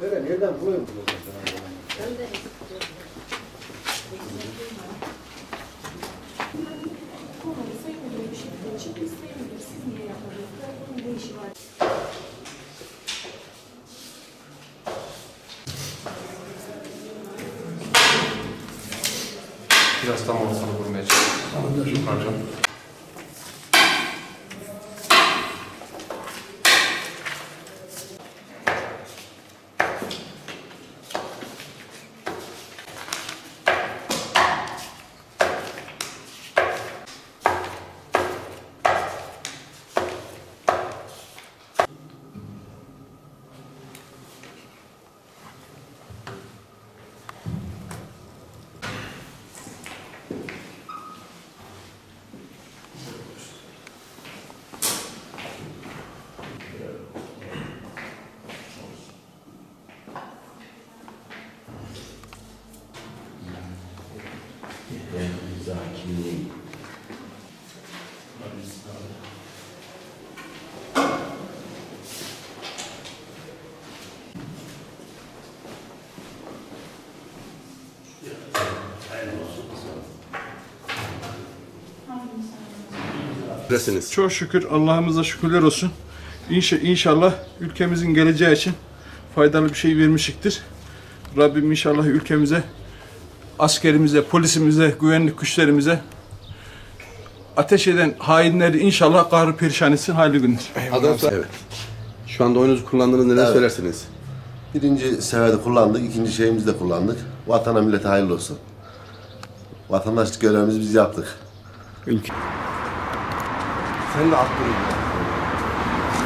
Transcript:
Nereden, nereden bulayım bunu? Biraz tam ortalı vurmaya çalışıyorum. Yukarıdan. Resiniz. Çok şükür Allah'ımıza şükürler olsun. İnşa, inşallah ülkemizin geleceği için faydalı bir şey vermişiktir. Rabbim inşallah ülkemize, askerimize, polisimize, güvenlik güçlerimize ateş eden hainleri inşallah kahrı perişan etsin. Hayırlı günler. Adam Evet. Şu anda oyunuzu kullandığınız neler Evet. söylersiniz? Birinci seferde kullandık, ikinci şeyimizi de kullandık. Vatana millete hayırlı olsun. Vatandaşlık görevimizi biz yaptık. Sen de attın.